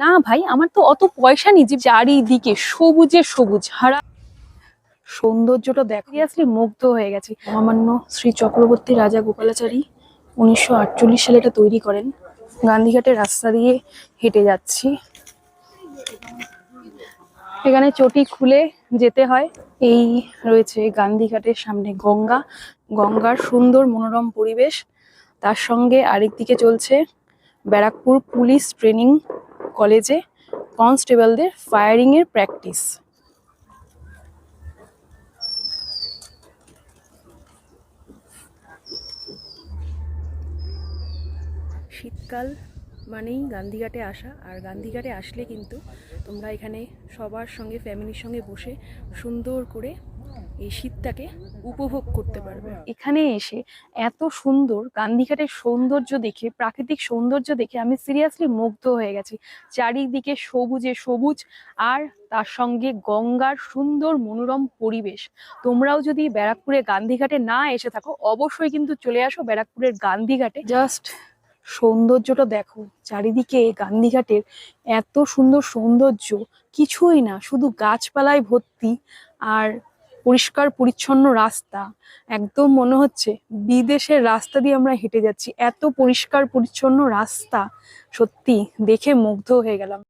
না ভাই, আমার তো অত পয়সা নেই যে চারিদিকে সবুজে সবুজ হারা সৌন্দর্যটা দেখো। আসলে মুগ্ধ হয়ে গেছে। মহামান্য শ্রী চক্রবর্তী রাজা গোপালাচারী উনিশশো আটচল্লিশ সালে এটা তৈরি করেন। গান্ধীঘাটের রাস্তা দিয়ে হেঁটে যাচ্ছি। এখানে চটি খুলে যেতে হয়। এই রয়েছে গান্ধীঘাটের সামনে গঙ্গা। গঙ্গার সুন্দর মনোরম পরিবেশ। তার সঙ্গে আরেক দিকে চলছে ব্যারাকপুর পুলিশ ট্রেনিং কলেজে কনস্টেবলদের ফায়ারিংয়ের প্র্যাকটিস। শীতকাল মানেই গান্ধীঘাটে আসা, আর গান্ধীঘাটে আসলে কিন্তু তোমরা এখানে সবার সঙ্গে, ফ্যামিলির সঙ্গে বসে সুন্দর করে এই শীতটাকে উপভোগ করতে পারবে। এখানে এসে এত সুন্দর গান্ধীঘাটের সৌন্দর্য দেখে প্রাকৃতিক সৌন্দর্য দেখে আমি সিরিয়াসলি মুগ্ধ হয়ে গেছি। চারিদিকে সবুজে সবুজ আর তার সঙ্গে গঙ্গার সুন্দর মনোরম পরিবেশ। তোমরাও যদি ব্যারাকপুরে গান্ধীঘাটে না এসে থাকো অবশ্যই কিন্তু চলে আসো ব্যারাকপুরের গান্ধীঘাটে। জাস্ট সৌন্দর্যটা দেখো চারিদিকে গান্ধীঘাটের এত সুন্দর সৌন্দর্য কিছুই না শুধু গাছপালায় ভর্তি আর পরিষ্কার, পরিচ্ছন্ন রাস্তা। একদম মনে হচ্ছে বিদেশের রাস্তা দিয়ে আমরা হেঁটে যাচ্ছি। এত পরিষ্কার, পরিচ্ছন্ন রাস্তা। সত্যি দেখে মুগ্ধ হয়ে গেলাম।